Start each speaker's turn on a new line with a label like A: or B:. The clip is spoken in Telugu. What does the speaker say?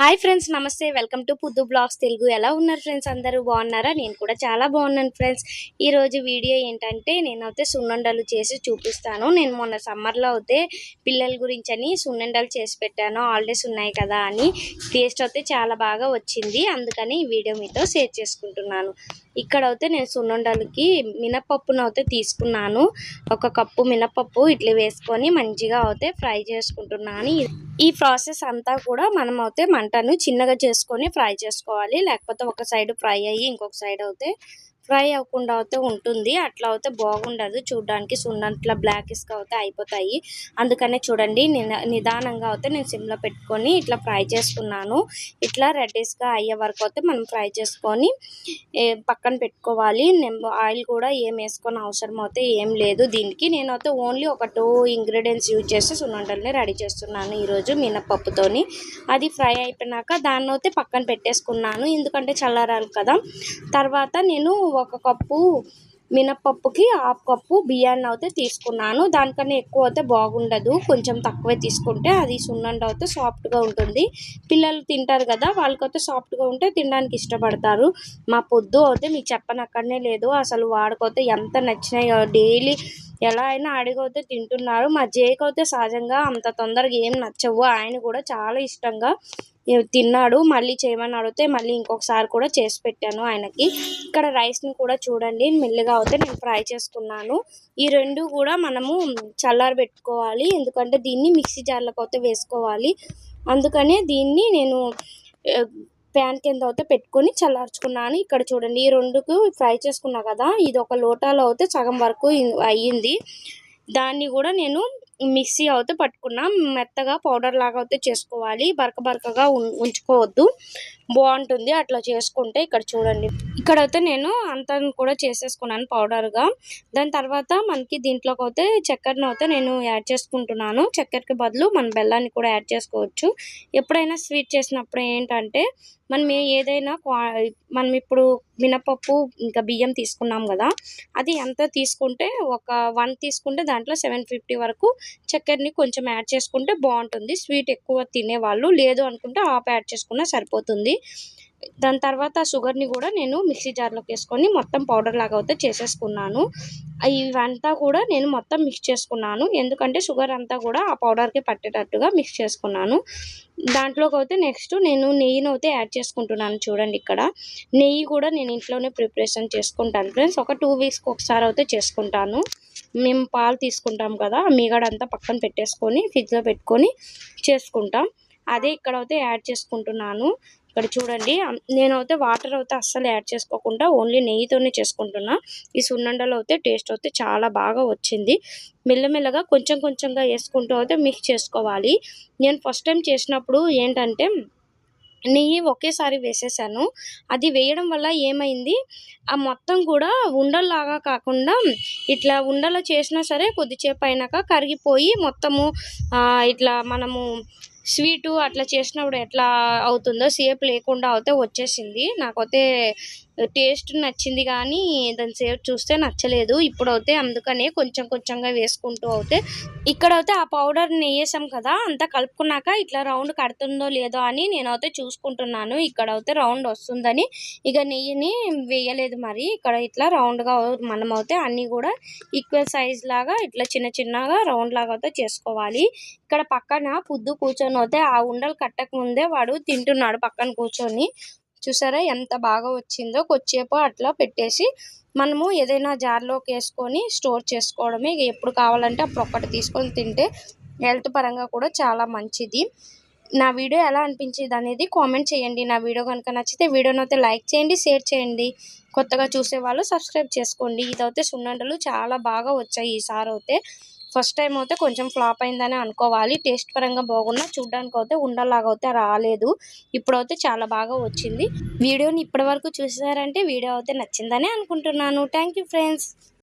A: హాయ్ ఫ్రెండ్స్ నమస్తే. Welcome to Puddu blogs Telugu. ఎలా ఉన్నారు ఫ్రెండ్స్? అందరూ బాగున్నారా? నేను కూడా చాలా బాగున్నాను ఫ్రెండ్స్. ఈరోజు వీడియో ఏంటంటే నేనైతే సున్నుండలు చేసి చూపిస్తాను. నేను మొన్న సమ్మర్లో అయితే పిల్లల గురించి అని సున్నుండలు చేసి పెట్టాను. హాలిడేస్ ఉన్నాయి కదా అని టేస్ట్ అయితే చాలా బాగా వచ్చింది. అందుకని ఈ వీడియో మీతో షేర్ చేసుకుంటున్నాను. ఇక్కడ అయితే నేను సున్నుండలకి మినపప్పును అయితే తీసుకున్నాను. ఒక కప్పు మినపప్పు ఇట్లా వేసుకొని మంచిగా అయితే ఫ్రై చేసుకుంటున్నాను. ఈ ప్రాసెస్ అంతా కూడా మనం అయితే మంటను చిన్నగా చేసుకొని ఫ్రై చేసుకోవాలి. లేకపోతే ఒక సైడ్ ఫ్రై అయ్యి ఇంకొక సైడ్ అయితే ఫ్రై అవ్వకుండా అయితే ఉంటుంది. అట్లా అయితే బాగుండదు. చూడడానికి సున్నట్ల బ్లాక్ ఇసుక అయితే అయిపోతాయి. అందుకనే చూడండి నిదానంగా అయితే నేను సిమ్లో పెట్టుకొని ఇట్లా ఫ్రై చేసుకున్నాను. ఇట్లా రెడ్డిస్గా అయ్యే వరకు అయితే మనం ఫ్రై చేసుకొని పక్కన పెట్టుకోవాలి. ఆయిల్ కూడా ఏం వేసుకొని అవసరం అయితే ఏం లేదు. దీనికి నేను అయితే ఓన్లీ ఒక టూ ఇంగ్రీడియంట్స్ యూజ్ చేసి సున్నంటల్ని రెడీ చేస్తున్నాను ఈరోజు మినపప్పుతోని. అది ఫ్రై అయిపోయినాక దాన్ని అయితే పక్కన పెట్టేసుకున్నాను. ఎందుకంటే చల్లారాలి కదా. తర్వాత నేను ఒక కప్పు మినప్పప్పుకి హాఫ్ కప్పు బియ్యాన్ని అయితే తీసుకున్నాను. దానికన్నా ఎక్కువ అయితే బాగుండదు. కొంచెం తక్కువే తీసుకుంటే అది సున్నండి అయితే సాఫ్ట్గా ఉంటుంది. పిల్లలు తింటారు కదా వాళ్ళకైతే సాఫ్ట్గా ఉంటే తినడానికి ఇష్టపడతారు. మా పొద్దు అయితే మీకు చెప్పనక్కడనే లేదు. అసలు వాడికైతే ఎంత నచ్చినాయో డైలీ ఎలా అయినా అడిగైతే తింటున్నారు. మా జేకైతే సహజంగా అంత తొందరగా ఏం నచ్చవు. ఆయన కూడా చాలా ఇష్టంగా తిన్నాడు మళ్ళీ చేయమని అడిగితే మళ్ళీ ఇంకొకసారి కూడా చేసి పెట్టాను ఆయనకి. ఇక్కడ రైస్ని కూడా చూడండి మెల్లగా అయితే నేను ఫ్రై చేసుకున్నాను. ఈ రెండు కూడా మనము చల్లారి పెట్టుకోవాలి ఎందుకంటే దీన్ని మిక్సీ జార్లకు అయితే వేసుకోవాలి. అందుకనే దీన్ని నేను ప్యాన్ కింద అయితే పెట్టుకొని చల్లార్చుకున్నాను. ఇక్కడ చూడండి ఈ రెండుకు ఫ్రై చేసుకున్నా కదా ఇది ఒక లోటాలో అయితే సగం వరకు అయ్యింది. దాన్ని కూడా నేను మిక్సీ అయితే పట్టుకున్నా మెత్తగా పౌడర్ లాగా అయితే చేసుకోవాలి. బరక బరకగా ఉం- ఉంచుకోవద్దు. బాగుంటుంది అట్లా చేసుకుంటే ఇక్కడ చూడండి. ఇక్కడైతే నేను అంతా కూడా చేసేసుకున్నాను పౌడర్గా. దాని తర్వాత మనకి దీంట్లోకి అయితే చక్కెరను అయితే నేను యాడ్ చేసుకుంటున్నాను. చక్కెరకి బదులు మన బెల్లాన్ని కూడా యాడ్ చేసుకోవచ్చు. ఎప్పుడైనా స్వీట్ చేసినప్పుడు ఏంటంటే మనం ఏదైనా క్వా- మనం ఇప్పుడు మినపప్పు ఇంకా బియ్యం తీసుకున్నాం కదా అది ఎంత తీసుకుంటే ఒక వన్ తీసుకుంటే దాంట్లో సెవెన్ ఫిఫ్టీ వరకు చక్కెరని కొంచెం యాడ్ చేసుకుంటే బాగుంటుంది. స్వీట్ ఎక్కువ తినేవాళ్ళు లేదు అనుకుంటే ఆప్ యాడ్ చేసుకున్నా సరిపోతుంది. దాని తర్వాత షుగర్ని కూడా నేను మిక్సీ జార్లోకి వేసుకొని మొత్తం పౌడర్ లాగా అయితే చేసేసుకున్నాను. ఇవంతా కూడా నేను మొత్తం మిక్స్ చేసుకున్నాను. ఎందుకంటే షుగర్ అంతా కూడా ఆ పౌడర్కి పట్టేటట్టుగా మిక్స్ చేసుకున్నాను. దాంట్లోకి అయితే నెక్స్ట్ నేను నెయ్యిని అయితే యాడ్ చేసుకుంటున్నాను చూడండి ఇక్కడ. నెయ్యి కూడా నేను ఇంట్లోనే ప్రిపరేషన్ చేసుకుంటాను ఫ్రెండ్స్. ఒక టూ వీక్స్కి ఒకసారి అయితే చేసుకుంటాను. మేము పాలు తీసుకుంటాం కదా ఆ పక్కన పెట్టేసుకొని ఫ్రిడ్జ్లో పెట్టుకొని చేసుకుంటాం. అదే ఇక్కడ అయితే యాడ్ చేసుకుంటున్నాను. ఇక్కడ చూడండి. నేనైతే వాటర్ అయితే అస్సలు యాడ్ చేసుకోకుండా ఓన్లీ నెయ్యితోనే చేసుకుంటున్నా. ఈ సున్నండలు అయితే టేస్ట్ అయితే చాలా బాగా వచ్చింది. మెల్లమెల్లగా కొంచెం కొంచెంగా వేసుకుంటూ అయితే మిక్స్ చేసుకోవాలి. నేను ఫస్ట్ టైం చేసినప్పుడు ఏంటంటే నెయ్యి ఒకేసారి వేసేసాను. అది వేయడం వల్ల ఏమైంది? ఆ మొత్తం కూడా ఉండల్లాగా కాకుండా ఇట్లా ఉండలు చేసినా సరే కొద్దిసేపు అయినాక కరిగిపోయి మొత్తము ఇట్లా మనము స్వీటు అట్లా చేసినప్పుడు ఎట్లా అవుతుందో సేపు లేకుండా అయితే వచ్చేసింది. నాకైతే టేస్ట్ నచ్చింది కానీ దాని సేపు చూస్తే నచ్చలేదు. ఇప్పుడైతే అందుకనే కొంచెం కొంచెంగా వేసుకుంటూ అయితే ఇక్కడ అయితే ఆ పౌడర్ వేసాం కదా అంతా కలుపుకున్నాక ఇట్లా రౌండ్ కడుతుందో లేదో అని నేనైతే చూసుకుంటున్నాను. ఇక్కడ అయితే రౌండ్ వస్తుందని ఇక నెయ్యిని వేయలేదు మరి. ఇక్కడ ఇట్లా రౌండ్గా మనం అయితే అన్నీ కూడా ఈక్వల్ సైజ్ లాగా ఇట్లా చిన్న చిన్నగా రౌండ్ లాగా అయితే చేసుకోవాలి. ఇక్కడ పక్కన పుద్దు కూర్చొని అయితే ఆ ఉండలు కట్టక ముందే వాడు తింటున్నాడు పక్కన కూర్చొని. చూసారా ఎంత బాగా వచ్చిందో? కొద్దిసేపు అట్లా పెట్టేసి మనము ఏదైనా జార్లోకి వేసుకొని స్టోర్ చేసుకోవడమే. ఎప్పుడు కావాలంటే అప్పుడు ఒక్కటి తీసుకొని తింటే హెల్త్ పరంగా కూడా చాలా మంచిది. నా వీడియో ఎలా అనిపించేది అనేది కామెంట్ చేయండి. నా వీడియో కనుక నచ్చితే వీడియోని అయితే లైక్ చేయండి షేర్ చేయండి. కొత్తగా చూసే వాళ్ళు సబ్స్క్రైబ్ చేసుకోండి. ఇదైతే సున్నుండలు చాలా బాగా వచ్చాయి ఈసారి అయితే. ఫస్ట్ టైం అయితే కొంచెం ఫ్లాప్ అయిందని అనుకోవాలి. టేస్ట్ పరంగా బాగున్నా చూడడానికి అయితే ఉండలాగా అయితే రాలేదు. ఇప్పుడైతే చాలా బాగా వచ్చింది. వీడియోని ఇప్పటి వరకు చూసారంటే వీడియో అయితే నచ్చిందని అనుకుంటున్నాను. Thank you friends